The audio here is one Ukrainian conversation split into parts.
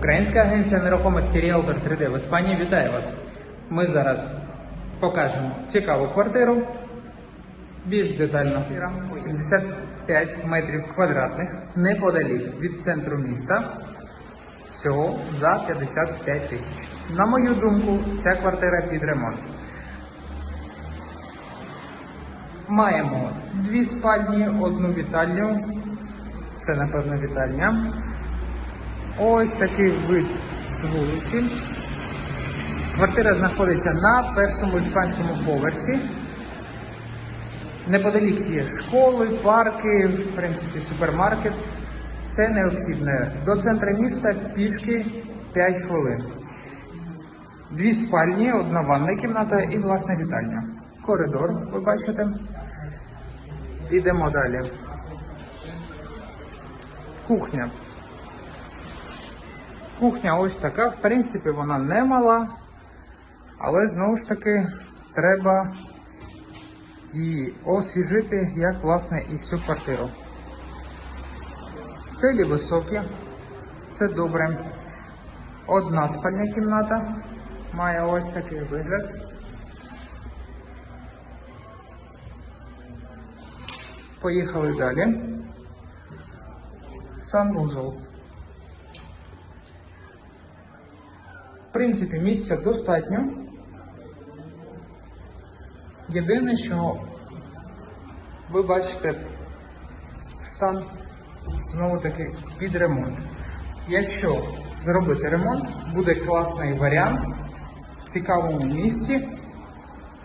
Українська агенція нерухомості Realtor 3D в Іспанії вітає вас. Ми зараз покажемо цікаву квартиру. Більш детально 75 метрів квадратних неподалік від центру міста. Всього за 55 тисяч. На мою думку, ця квартира під ремонт. Маємо дві спальні, одну вітальню. Це, напевно, вітальня. Ось такий вид з вулиці. Квартира знаходиться на першому іспанському поверсі. Неподалік є школи, парки, в принципі, супермаркет. Все необхідне. До центру міста пішки 5 хвилин. Дві спальні, одна ванна кімната і власне вітальня. Коридор, ви бачите. Ідемо далі. Кухня. Кухня ось така. В принципі, вона не мала, але знову ж таки треба її освіжити, як власне і всю квартиру. Стелі високі, це добре. Одна спальня кімната має ось такий вигляд. Поїхали далі. Санвузол. В принципі, місця достатньо. Єдине, що ви бачите стан знову таки під ремонт. Якщо зробити ремонт, буде класний варіант в цікавому місці.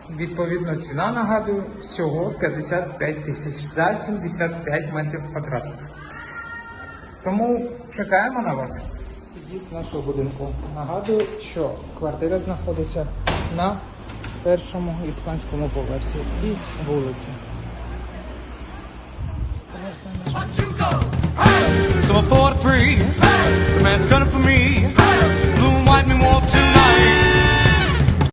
Відповідно, ціна нагадую всього 55 тисяч за 75 метрів квадратних. Тому чекаємо на вас. Під'їзд нашого будинку. Нагадую, що квартира знаходиться на першому іспанському поверсі і вулиці. So for three,